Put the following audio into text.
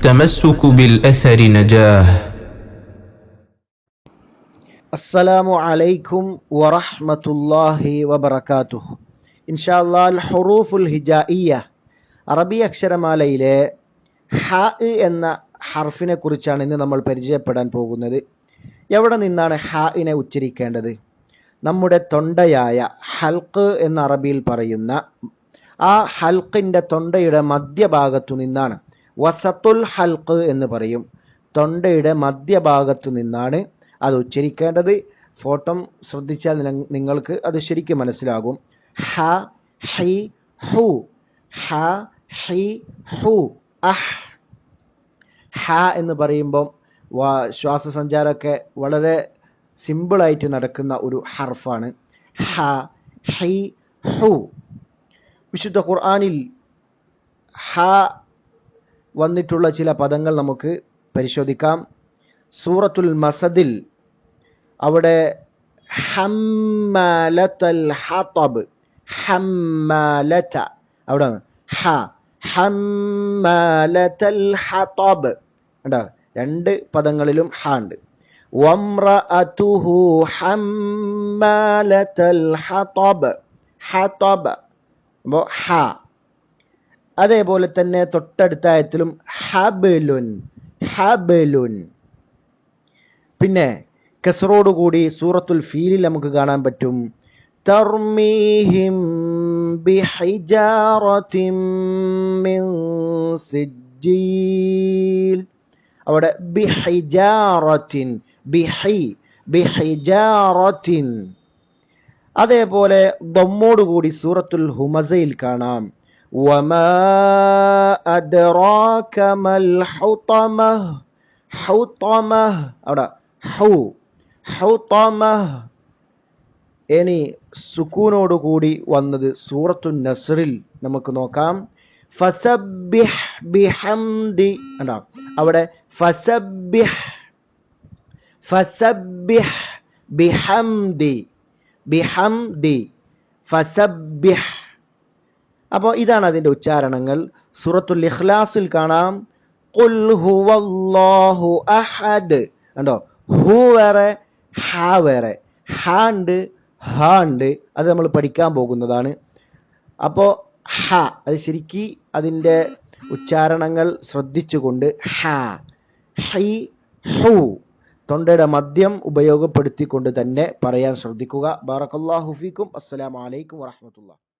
التمسك بالأثر نجاه അസ്സലാമു അലൈക്കും വറഹ്മത്തുള്ളാഹി വബറകാതുഹു ഇൻഷാല്ലാ അൽ ഹുറൂഫുൽ ഹിജായിയ അറബി അക്ഷരമാലയിലെ ഹ എന്ന ഹർഫിനെ കുറിച്ചാണ് ഇന്ന് നമ്മൾ പരിചയപ്പെടാൻ പോകുന്നത് എവിടെ നിന്നാണ് ഹാഇനെ ഉച്ചരിക്കേണ്ടത് നമ്മുടെ തൊണ്ടയായ ഹൽക്ക് എന്ന അറബിയിൽ പറയുന്ന ആ ഹൽക്കിൻ്റെ തൊണ്ടയുടെ മധ്യഭാഗത്തു നിന്നാണ് വസത്തുൽ ഹൽക്ക് എന്ന് പറയും. തൊണ്ടയുടെ മധ്യഭാഗത്തു നിന്നാണ് അത് ഉച്ചരിക്കേണ്ടത്. ഫോട്ടം ശ്രദ്ധിച്ചാൽ നിങ്ങൾക്ക് അത് ശരിക്കും മനസ്സിലാകും. ഹ ഹി ഹു. ഹ ഹി ഹു. അഹ്. ഹ എന്ന് പറയുമ്പം ശ്വാസ ശ്വാസസഞ്ചാരമൊക്കെ വളരെ സിമ്പിളായിട്ട് നടക്കുന്ന ഒരു ഹർഫാണ്. ഹ ഹി ഹു. വിശുദ്ധ ഖുർആാനിൽ ഹ വന്നിട്ടുള്ള ചില പദങ്ങൾ നമുക്ക് പരിശോധിക്കാം. സൂറത്തുൽ മസദിൽ അവിടെ അവിടെ ഹ രണ്ട് പദങ്ങളിലും ഹ ഉണ്ട്. അപ്പോ അപ്പോൾ ഹ. അതേപോലെ തന്നെ തൊട്ടടുത്ത ആയത്തിലും ഹബലുൻ ഹബലുൻ. പിന്നെ കസറോടുകൂടി സൂറത്തുൽ ഫീലിൽ നമുക്ക് കാണാൻ പറ്റും. തർമീഹിം മിൻ സിജ്ജീൽ. അവിടെ ബിഹി അതേപോലെ ദമ്മോടുകൂടി സൂറത്തുൽ ഹുമസയിൽ കാണാം. വമാ അദ്റാക മൽ ഹുതമഹ് ഹൗതമഹ് അവിടെ ഹൗ ഹൗതമഹ് ഇനി സുക്കൂനോടുകൂടി വന്നത് സൂറത്തു നസറിൽ നമുക്ക് നോക്കാം. ഫസബിഹ് ബിഹംദി കണ്ടോ അവിടെ ഫസബിഹ് ഫസബിഹ് ബിഹംദി ബിഹംദി ഫസബ്ബിഹ്. അപ്പോൾ ഇതാണ് അതിന്റെ ഉച്ചാരണങ്ങൾ. സൂറത്തുൽ ഇഖ്ലാസിൽ കാണാം. ഖുൽ ഹുവല്ലാഹു അഹദ്. കണ്ടോ? ഹു വേറെ ഹ വേറെ. ഹാണ്ട് ഹാണ്ട് അത് നമ്മൾ പഠിക്കാൻ പോകുന്നതാണ്. അപ്പോൾ ഹ അത് ശരിക്ക് അതിന്റെ ഉച്ചാരണങ്ങൾ ശ്രദ്ധിച്ചുകൊണ്ട് ഹ ഹൈ ഹു തൊണ്ടയുടെ മദ്യം ഉപയോഗപ്പെടുത്തിക്കൊണ്ട് തന്നെ പറയാൻ ശ്രദ്ധിക്കുക. ബാറക്കല്ലാ ഫീക്കും. അസ്സലാമു അലൈക്കും വറഹ്മത്തുള്ളാഹി.